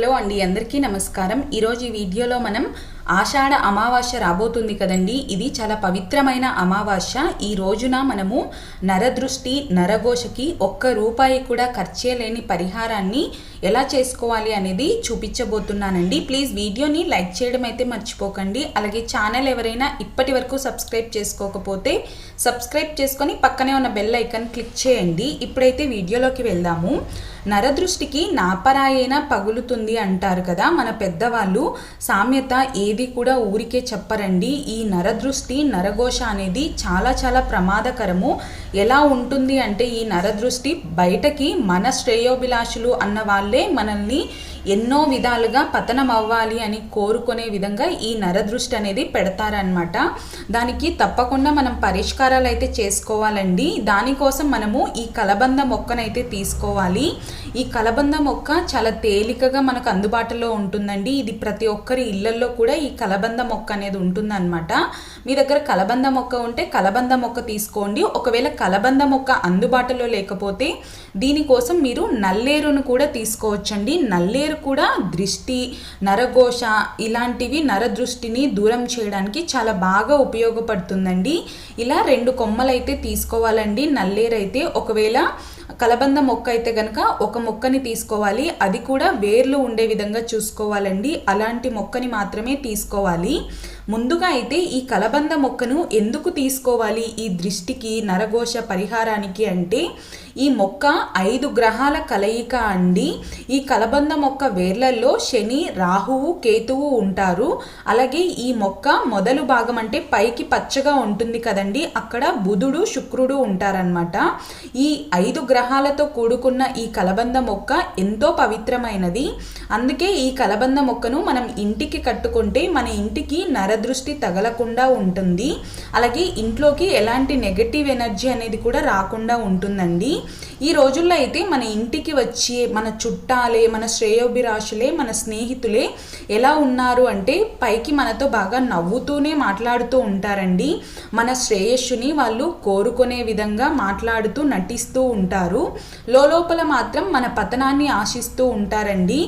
Hello అండి అందరికీ నమస్కారం. ఈరోజు ఈ వీడియోలో మనం ఆషాఢ అమావాస్య రాబోతుంది కదండి. ఇది చాలా పవిత్రమైన అమావాస్య. ఈ రోజున మనము నరదృష్టి నరఘోషకి ఒక్క రూపాయి కూడా ఖర్చేయలేని పరిహారాన్ని ఎలా చేసుకోవాలి అనేది చూపించబోతున్నానండి. ప్లీజ్ వీడియోని లైక్ చేయడం అయితే మర్చిపోకండి. అలాగే ఛానల్ ఎవరైనా ఇప్పటి వరకు సబ్స్క్రైబ్ చేసుకోకపోతే సబ్స్క్రైబ్ చేసుకొని పక్కనే ఉన్న బెల్ ఐకాన్ క్లిక్ చేయండి. ఇప్పుడైతే వీడియోలోకి వెళ్దాము. నరదృష్టికి నాపరాయైన పగులుతుంది అంటారు కదా మన పెద్దవాళ్ళు. సామ్యత ఏది కూడా ఊరికే చెప్పరండి. ఈ నరదృష్టి నరఘోష అనేది చాలా చాలా ప్రమాదకరము. ఎలా ఉంటుంది అంటే ఈ నరదృష్టి బయటకి మన శ్రేయోభిలాషులు అన్న వాళ్ళే మనల్ని ఎన్నో విధాలుగా పతనం అవ్వాలి అని కోరుకునే విధంగా ఈ నరదృష్టి అనేది పెడతారనమాట దానికి తప్పకుండా మనం పరిష్కారాలు అయితే చేసుకోవాలండి. దానికోసం మనము ఈ కలబంద మొక్కనైతే తీసుకోవాలి. ఈ కలబంద మొక్క చాలా తేలికగా మనకు అందుబాటులో ఉంటుందండి. ఇది ప్రతి ఒక్కరి ఇళ్ళల్లో కూడా ఈ కలబంద మొక్క అనేది ఉంటుందన్నమాట. మీ దగ్గర కలబంద మొక్క ఉంటే కలబంద మొక్క తీసుకోండి. ఒకవేళ కలబంద మొక్క అందుబాటులో లేకపోతే దీనికోసం మీరు నల్లేరును కూడా తీసుకోవచ్చండి. నల్లేరు కూడా దృష్టి నరఘోష ఇలాంటివి నరదృష్టిని దూరం చేయడానికి చాలా బాగా ఉపయోగపడుతుందండి. ఇలా రెండు కొమ్మలు అయితే తీసుకోవాలండి. నల్లేరు అయితే ఒకవేళ కలబంద మొక్క అయితే కనుక ఒక మొక్కని తీసుకోవాలి. అది కూడా వేర్లు ఉండే విధంగా చూసుకోవాలండి. అలాంటి మొక్కని మాత్రమే తీసుకోవాలి. ముందుగా అయితే ఈ కలబంద మొక్కను ఎందుకు తీసుకోవాలి? ఈ దృష్టికి నరఘోష పరిహారానికి అంటే ఈ మొక్క ఐదు గ్రహాల కలయిక అండి. ఈ కలబంద మొక్క వేర్లల్లో శని రాహువు కేతువు ఉంటారు. అలాగే ఈ మొక్క మొదలు భాగం అంటే పైకి పచ్చగా ఉంటుంది కదండి. అక్కడ బుధుడు శుక్రుడు ఉంటారనమాట ఈ ఐదు గ్రహాలతో కూడుకున్న ఈ కలబంద మొక్క ఎంతో పవిత్రమైనది. అందుకే ఈ కలబంద మొక్కను మనం ఇంటికి కట్టుకుంటే మన ఇంటికి నర నరదృష్టి తగలకుండా ఉంటుంది. అలాగే ఇంట్లోకి ఎలాంటి నెగటివ్ ఎనర్జీ అనేది కూడా రాకుండా ఉంటుందండి. ఈ రోజుల్లో అయితే మన ఇంటికి వచ్చే మన చుట్టాలే మన శ్రేయోభిరాశులే మన స్నేహితులే ఎలా ఉన్నారు అంటే పైకి మనతో బాగా నవ్వుతూనే మాట్లాడుతూ ఉంటారండి. మన శ్రేయస్సుని వాళ్ళు కోరుకునే విధంగా మాట్లాడుతూ నటిస్తూ ఉంటారు. లోపల మాత్రం మన పతనాన్ని ఆశిస్తూ ఉంటారండి.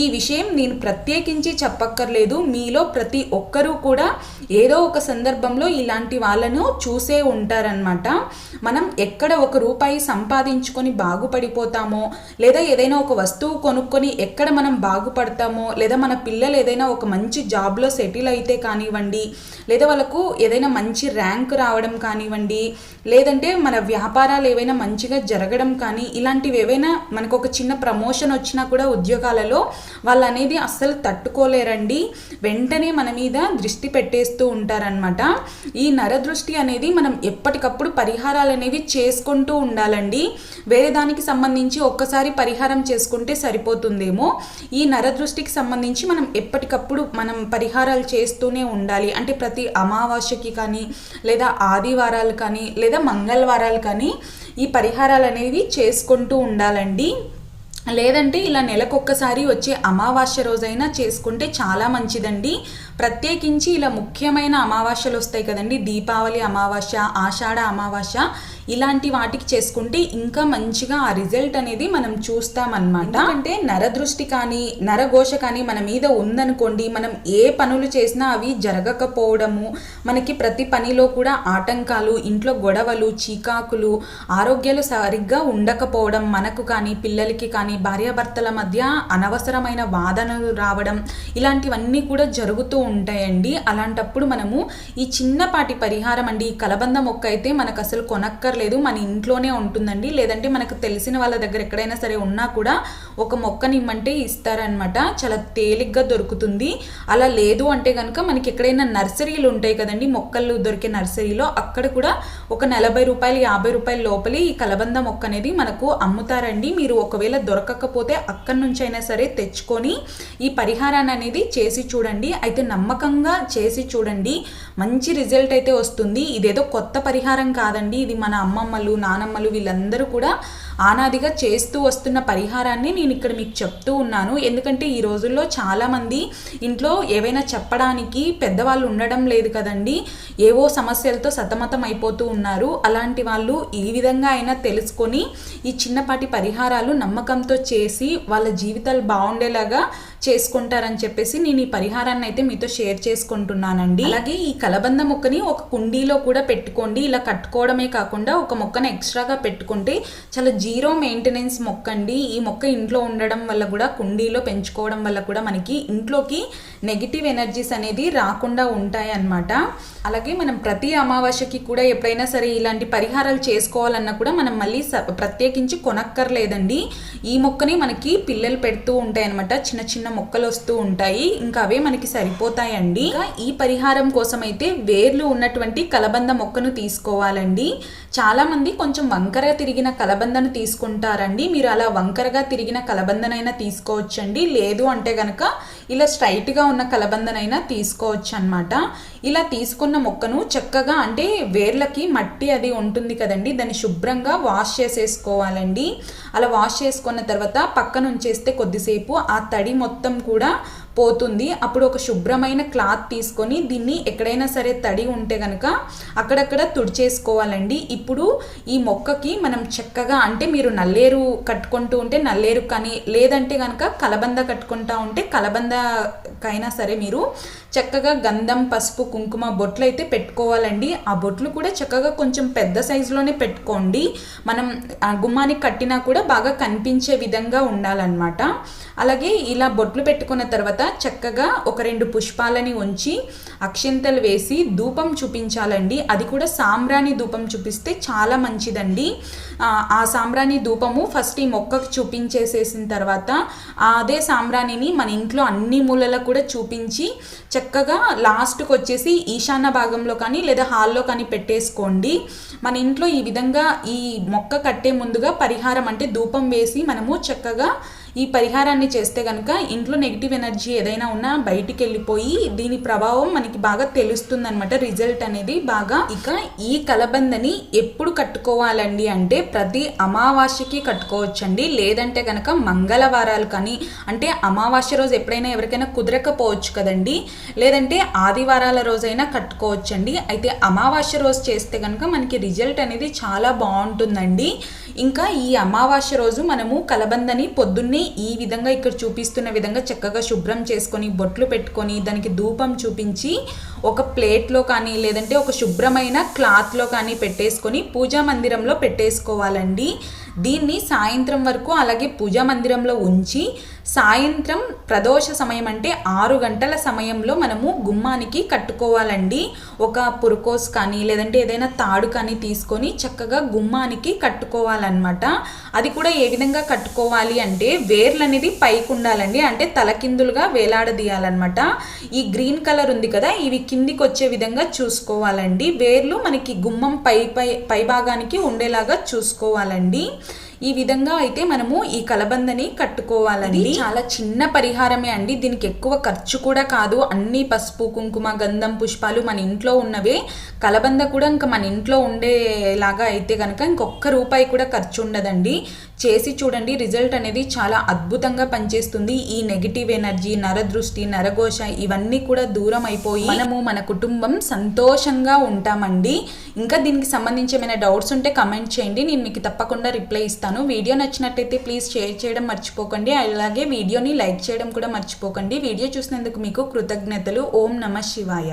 ఈ విషయం నేను ప్రత్యేకించి చెప్పక్కర్లేదు. మీలో ప్రతి ఒక్కరూ కూడా ఏదో ఒక సందర్భంలో ఇలాంటి వాళ్ళను చూసే ఉంటారనమాట మనం ఎక్కడ ఒక రూపాయి సంపాదించుకొని బాగుపడిపోతామో లేదా ఏదైనా ఒక వస్తువు కొనుక్కొని ఎక్కడ మనం బాగుపడతామో లేదా మన పిల్లలు ఏదైనా ఒక మంచి జాబ్లో సెటిల్ అయితే కానివ్వండి లేదా వాళ్ళకు ఏదైనా మంచి ర్యాంక్ రావడం కానివ్వండి లేదంటే మన వ్యాపారాలు ఏవైనా మంచిగా జరగడం కానీ ఇలాంటివి ఏవైనా మనకు ఒక చిన్న ప్రమోషన్ వచ్చినా కూడా ఉద్యోగాలలో వాళ్ళు అనేది అస్సలు తట్టుకోలేరండి. వెంటనే మన మీద దృష్టి పెట్టేస్తూ ఉంటారనమాట ఈ నరదృష్టి అనేది మనం ఎప్పటికప్పుడు పరిహారాలు అనేవి చేసుకుంటూ ఉండాలండి. వేరే దానికి సంబంధించి ఒక్కసారి పరిహారం చేసుకుంటే సరిపోతుందేమో. ఈ నరదృష్టికి సంబంధించి మనం ఎప్పటికప్పుడు మనం పరిహారాలు చేస్తూనే ఉండాలి. అంటే ప్రతి అమావాస్యకి కానీ లేదా ఆదివారాలు కానీ లేదా మంగళవారాలు కానీ ఈ పరిహారాలు అనేవి చేసుకుంటూ ఉండాలండి. లేదంటే ఇలా నెలకొక్కసారి వచ్చే అమావాస్య రోజైనా చేసుకుంటే చాలా మంచిదండి. ప్రత్యేకించి ఇలా ముఖ్యమైన అమావాస్యలు వస్తాయి కదండి. దీపావళి అమావాస్య ఆషాఢ అమావాస్య ఇలాంటి వాటికి చేసుకుంటే ఇంకా మంచిగా ఆ రిజల్ట్ అనేది మనం చూస్తామన్నమాట. అంటే నరదృష్టి కానీ నరఘోష కానీ మన మీద ఉందనుకోండి మనం ఏ పనులు చేసినా అవి జరగకపోవడము మనకి ప్రతి పనిలో కూడా ఆటంకాలు ఇంట్లో గొడవలు చీకాకులు ఆరోగ్యాలు సరిగ్గా ఉండకపోవడం మనకు కానీ పిల్లలకి కానీ భార్యాభర్తల మధ్య అనవసరమైన వాదనలు రావడం ఇలాంటివన్నీ కూడా జరుగుతూ ఉంటాయండి. అలాంటప్పుడు మనము ఈ చిన్నపాటి పరిహారం అండి ఈ కలబంద మొక్క అయితే మనకు అసలు కొనక్కర్లేదు. మన ఇంట్లోనే ఉంటుందండి. లేదంటే మనకు తెలిసిన వాళ్ళ దగ్గర ఎక్కడైనా సరే ఉన్నా కూడా ఒక మొక్కని ఇమ్మంటే ఇస్తారనమాట చాలా తేలిగ్గా దొరుకుతుంది. అలా లేదు అంటే కనుక మనకి ఎక్కడైనా నర్సరీలు ఉంటాయి కదండి. మొక్కలు దొరికే నర్సరీలో అక్కడ కూడా ఒక నలభై రూపాయలు యాభై రూపాయల లోపలి ఈ కలబంద మొక్క అనేది మనకు అమ్ముతారండి. మీరు ఒకవేళ దొరకకపోతే అక్కడి నుంచి అయినా సరే తెచ్చుకొని ఈ పరిహారాన్ని అనేది చేసి చూడండి. అయితే నమ్మకంగా చేసి చూడండి మంచి రిజల్ట్ అయితే వస్తుంది. ఇదేదో కొత్త పరిహారం కాదండి. ఇది మన అమ్మమ్మలు నానమ్మలు వీళ్ళందరూ కూడా ఆనాదిగా చేస్తూ వస్తున్న పరిహారాన్ని నేను ఇక్కడ మీకు చెప్తూ ఉన్నాను. ఎందుకంటే ఈ రోజుల్లో చాలామంది ఇంట్లో ఏవైనా చెప్పడానికి పెద్దవాళ్ళు ఉండడం లేదు కదండి. ఏవో సమస్యలతో సతమతం అయిపోతూ ఉన్నారు. అలాంటి వాళ్ళు ఈ విధంగా అయినా తెలుసుకొని ఈ చిన్నపాటి పరిహారాలు నమ్మకంతో చేసి వాళ్ళ జీవితాలు బాగుండేలాగా చేసుకుంటారని చెప్పేసి నేను ఈ పరిహారాన్ని అయితే మీతో షేర్ చేసుకుంటున్నానండి. అలాగే ఈ కలబంద మొక్కని ఒక కుండీలో కూడా పెట్టుకోండి. ఇలా కట్టుకోవడమే కాకుండా ఒక మొక్కను ఎక్స్ట్రాగా పెట్టుకుంటే చాలా జీరో మెయింటెనెన్స్ మొక్క అండి ఈ మొక్క ఇంట్లో ఉండడం వల్ల కూడా కుండీలో పెంచుకోవడం వల్ల కూడా మనకి ఇంట్లోకి నెగిటివ్ ఎనర్జీస్ అనేది రాకుండా ఉంటాయి అన్నమాట అలాగే మనం ప్రతి అమావాస్యకి కూడా ఎప్పుడైనా సరే ఇలాంటి పరిహారాలు చేసుకోవాలన్నా కూడా మనం మళ్ళీ స- ప్రత్యేకించి కొనక్కర్లేదండి. ఈ మొక్కని మనకి పిల్లలు పెడుతూ ఉంటాయి అనమాట చిన్న చిన్న మొక్కలు వస్తూ ఉంటాయి. ఇంకా అవే మనకి సరిపోతాయండి. ఇంకా ఈ పరిహారం కోసం అయితే వేర్లు ఉన్నటువంటి కలబంద మొక్కను తీసుకోవాలండి. చాలామంది కొంచెం వంకర తిరిగిన కలబందను తీసుకుంటారండి. మీరు అలా వంకరగా తిరిగిన కలబందనైనా తీసుకోవచ్చండి. లేదు అంటే కనుక ఇలా స్ట్రైట్గా ఉన్న కలబందనైనా తీసుకోవచ్చు అనమాట ఇలా తీసుకున్న మొక్కను చక్కగా అంటే వేర్లకి మట్టి అది ఉంటుంది కదండి. దాన్ని శుభ్రంగా వాష్ చేసేసుకోవాలండి. అలా వాష్ చేసుకున్న తర్వాత పక్కన ఉంచేస్తే కొద్దిసేపు ఆ తడి మొత్తం కూడా పోతుంది. అప్పుడు ఒక శుభ్రమైన క్లాత్ తీసుకొని దీన్ని ఎక్కడైనా సరే తడి ఉంటే కనుక అక్కడక్కడ తుడిచేసుకోవాలండి. ఇప్పుడు ఈ మొక్కకి మనం చక్కగా అంటే మీరు నల్లేరు కట్టుకుంటూ ఉంటే నల్లేరు కానీ లేదంటే కనుక కలబంద కట్టుకుంటా ఉంటే కలబందకైనా సరే మీరు చక్కగా గంధం పసుపు కుంకుమ బొట్లు అయితే పెట్టుకోవాలండి. ఆ బొట్లు కూడా చక్కగా కొంచెం పెద్ద సైజులోనే పెట్టుకోండి. మనం ఆ గుమ్మానికి కట్టినా కూడా బాగా కనిపించే విధంగా ఉండాలన్నమాట. అలాగే ఇలా బొట్లు పెట్టుకున్న తర్వాత చక్కగా ఒక రెండు పుష్పాలని ఉంచి అక్షింతలు వేసి ధూపం చూపించాలండి. అది కూడా సాంబ్రాణి ధూపం చూపిస్తే చాలా మంచిదండి. ఆ, సాంబ్రాణి ధూపము ఫస్ట్ ఈ మొక్కకు చూపించేసేసిన తర్వాత అదే సాంబ్రాణిని మన ఇంట్లో అన్ని మూలలకు కూడా చూపించి చక్కగా లాస్ట్కి వచ్చేసి ఈశాన్య భాగంలో కానీ లేదా హాల్లో కానీ పెట్టేసుకోండి. మన ఇంట్లో ఈ విధంగా ఈ మొక్క కట్టే ముందుగా పరిహారం అంటే ధూపం వేసి మనము చక్కగా ఈ పరిహారాన్ని చేస్తే కనుక ఇంట్లో నెగిటివ్ ఎనర్జీ ఏదైనా ఉన్నా బయటికి వెళ్ళిపోయి దీని ప్రభావం మనకి బాగా తెలుస్తుందనమాట రిజల్ట్ అనేది బాగా ఇక ఈ కలబందని ఎప్పుడు కట్టుకోవాలండి అంటే ప్రతి అమావాస్యకి కట్టుకోవచ్చండి. లేదంటే కనుక మంగళవారాలు కానీ అంటే అమావాస్య రోజు ఎప్పుడైనా ఎవరికైనా కుదరకపోవచ్చు కదండి. లేదంటే ఆదివారాల రోజైనా కట్టుకోవచ్చండి. అయితే అమావాస్య రోజు చేస్తే కనుక మనకి రిజల్ట్ అనేది చాలా బాగుంటుందండి. ఇంకా ఈ అమావాస్య రోజు మనము కలబందని పొద్దున్నే ఈ విధంగా ఇక్కడ చూపిస్తున్న విధంగా చక్కగా శుభ్రం చేసుకొని బొట్లు పెట్టుకొని దానికి ధూపం చూపించి ఒక ప్లేట్లో కానీ లేదంటే ఒక శుభ్రమైన క్లాత్లో కానీ పెట్టేసుకొని పూజా మందిరంలో పెట్టేసుకోవాలండి. దీన్ని సాయంత్రం వరకు అలాగే పూజా మందిరంలో ఉంచి సాయంత్రం ప్రదోష సమయం అంటే ఆరు గంటల సమయంలో మనము గుమ్మానికి కట్టుకోవాలండి. ఒక పురుకోస్ కానీ లేదంటే ఏదైనా తాడు కానీ తీసుకొని చక్కగా గుమ్మానికి కట్టుకోవాలన్నమాట. అది కూడా ఏ విధంగా కట్టుకోవాలి అంటే వేర్లు అనేది పైకి ఉండాలండి. అంటే తలకిందులుగా వేలాడదీయాలన్నమాట. ఈ గ్రీన్ కలర్ ఉంది కదా ఇవి కిందికి వచ్చే విధంగా చూసుకోవాలండి. వేర్లు మనకి గుమ్మం పై పై పై భాగానికి ఉండేలాగా చూసుకోవాలండి. ఈ విధంగా అయితే మనము ఈ కలబందని కట్టుకోవాలండి. చాలా చిన్న పరిహారమే అండి. దీనికి ఎక్కువ ఖర్చు కూడా కాదు. అన్ని పసుపు కుంకుమ గంధం పుష్పాలు మన ఇంట్లో ఉన్నవే. కలబంద కూడా ఇంకా మన ఇంట్లో ఉండేలాగా అయితే కనుక ఇంకొక రూపాయి కూడా ఖర్చు ఉండదండి. చేసి చూడండి. రిజల్ట్ అనేది చాలా అద్భుతంగా పనిచేస్తుంది. ఈ నెగిటివ్ ఎనర్జీ నరదృష్టి నరఘోష ఇవన్నీ కూడా దూరం అయిపోయి మనము మన కుటుంబం సంతోషంగా ఉంటామండి. ఇంకా దీనికి సంబంధించి ఏమైనా డౌట్స్ ఉంటే కమెంట్ చేయండి. నేను మీకు తప్పకుండా రిప్లై ఇస్తాను. వీడియో నచ్చినట్టయితే ప్లీజ్ షేర్ చేయడం మర్చిపోకండి. అలాగే వీడియోని లైక్ చేయడం కూడా మర్చిపోకండి. వీడియో చూసినందుకు మీకు కృతజ్ఞతలు. ఓం నమ శివాయ.